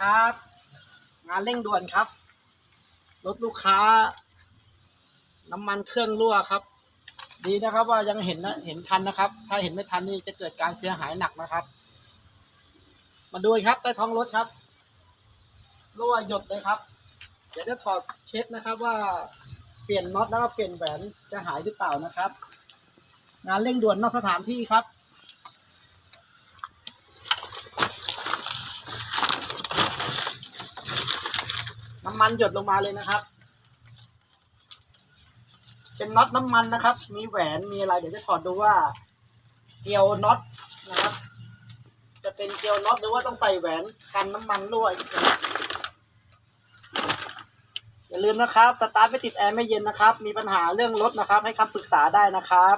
ครับ งานเร่งด่วนครับ รถลูกค้า น้ำมันเครื่องรั่วครับ ดีนะครับว่ายังเห็นนะเห็นทันนะครับ ถ้าเห็นไม่ทันนี่จะเกิดการเสียหายหนักนะครับ มาดูครับใต้ท้องรถครับรั่วหยดเลยครับ เดี๋ยวจะถอดเช็คนะครับว่าเปลี่ยนน็อตแล้วก็เปลี่ยนแหวนจะหายหรือเปล่านะครับ งานเร่งด่วนนอกสถานที่ครับ น้ำมันหยดลงมาเลยนะครับ เป็นน็อตน้ำมันนะครับ มีแหวนมีอะไร เดี๋ยวจะถอดดูว่า เกลียวน็อตนะครับ จะเป็นเกลียวน็อตหรือว่าต้องใส่แหวนกันน้ำมันรั่วอีกนะครับอย่าลืมนะครับ สตาร์ทไม่ติดแอร์ไม่เย็นนะครับ มีปัญหาเรื่องรถนะครับ ให้คำปรึกษาได้นะครับ